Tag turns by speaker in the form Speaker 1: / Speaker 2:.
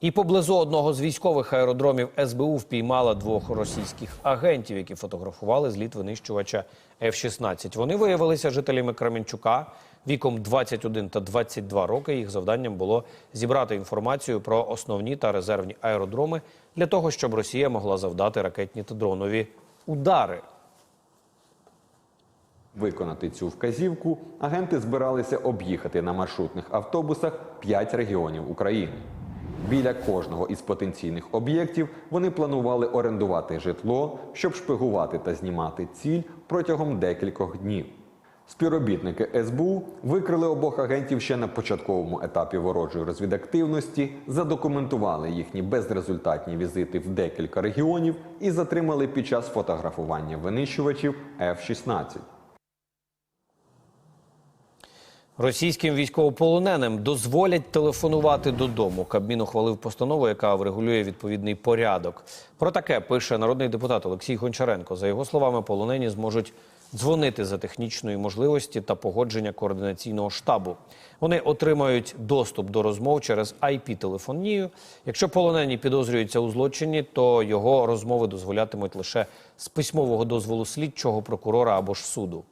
Speaker 1: І поблизу одного з військових аеродромів СБУ впіймала двох російських агентів, які фотографували зліт винищувача F-16. Вони виявилися жителями Кременчука віком 21 та 22 роки. Їх завданням було зібрати інформацію про основні та резервні аеродроми для того, щоб Росія могла завдати ракетні та дронові удари.
Speaker 2: Виконати цю вказівку агенти збиралися об'їхати на маршрутних автобусах 5 регіонів України. Біля кожного із потенційних об'єктів вони планували орендувати житло, щоб шпигувати та знімати ціль протягом декількох днів. Співробітники СБУ викрили обох агентів ще на початковому етапі ворожої розвідактивності, задокументували їхні безрезультатні візити в декілька регіонів і затримали під час фотографування винищувачів F-16.
Speaker 1: Російським військовополоненим дозволять телефонувати додому. Кабмін ухвалив постанову, яка врегулює відповідний порядок. Про таке пише народний депутат Олексій Гончаренко. За його словами, полонені зможуть дзвонити за технічної можливості та погодження координаційного штабу. Вони отримають доступ до розмов через IP-телефонію. Якщо полонені підозрюються у злочині, то його розмови дозволятимуть лише з письмового дозволу слідчого прокурора або ж суду.